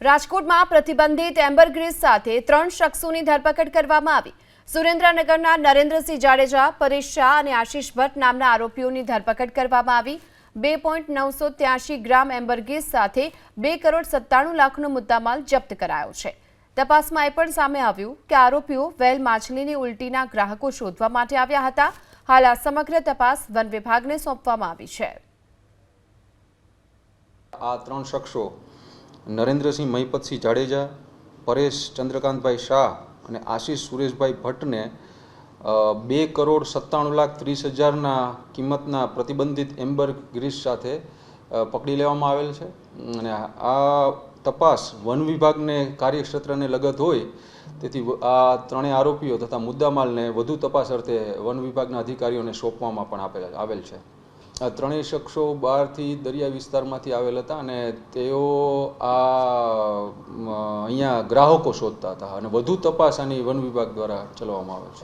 રાજકોટમાં પ્રતિબંધિત એમ્બરગ્રીસ સાથે ત્રણ શખ્સોની ધરપકડ કરવામાં આવી. સુરેન્દ્રનગરના નરેન્દ્રસિંહ જાડેજા, પરેશ શાહ અને આશીષ ભટ્ટ નામના આરોપીઓની ધરપકડ કરવામાં આવી. બે પોઈન્ટ નવસો ત્યાસી ગ્રામ એમ્બરગ્રીસ સાથે બે કરોડ સત્તાણું લાખનો મુદ્દામાલ જપ્ત કરાયો છે. તપાસમાં એ પણ સામે આવ્યું કે આરોપીઓ વેલ માછલીની ઉલટીના ગ્રાહકો શોધવા માટે આવ્યા હતા. હાલ આ સમગ્ર તપાસ વન વિભાગને સોંપવામાં આવી છે. આ ત્રણ શખ્સો નરેન્દ્રસિંહ મહિપતસિંહ જાડેજા, પરેશ ચંદ્રકાંતભાઈ શાહ અને આશિષ સુરેશભાઈ ભટ્ટને બે કરોડ સત્તાણું લાખ ત્રીસ હજારના કિંમતના પ્રતિબંધિત એમ્બર ગ્રીસ સાથે પકડી લેવામાં આવેલ છે. અને આ તપાસ વન વિભાગને કાર્યક્ષેત્રને લગત હોય, તેથી આ ત્રણેય આરોપીઓ તથા મુદ્દામાલને વધુ તપાસ અર્થે વન વિભાગના અધિકારીઓને સોંપવામાં પણ આપેલ, આવેલ છે. આ ત્રણેય શખ્સો બહારથી દરિયા વિસ્તારમાંથી આવેલ હતા અને તેઓ આ અહીંયા ગ્રાહકો શોધતા હતા અને વધુ તપાસ આની વન વિભાગ દ્વારા ચલાવવામાં આવે છે.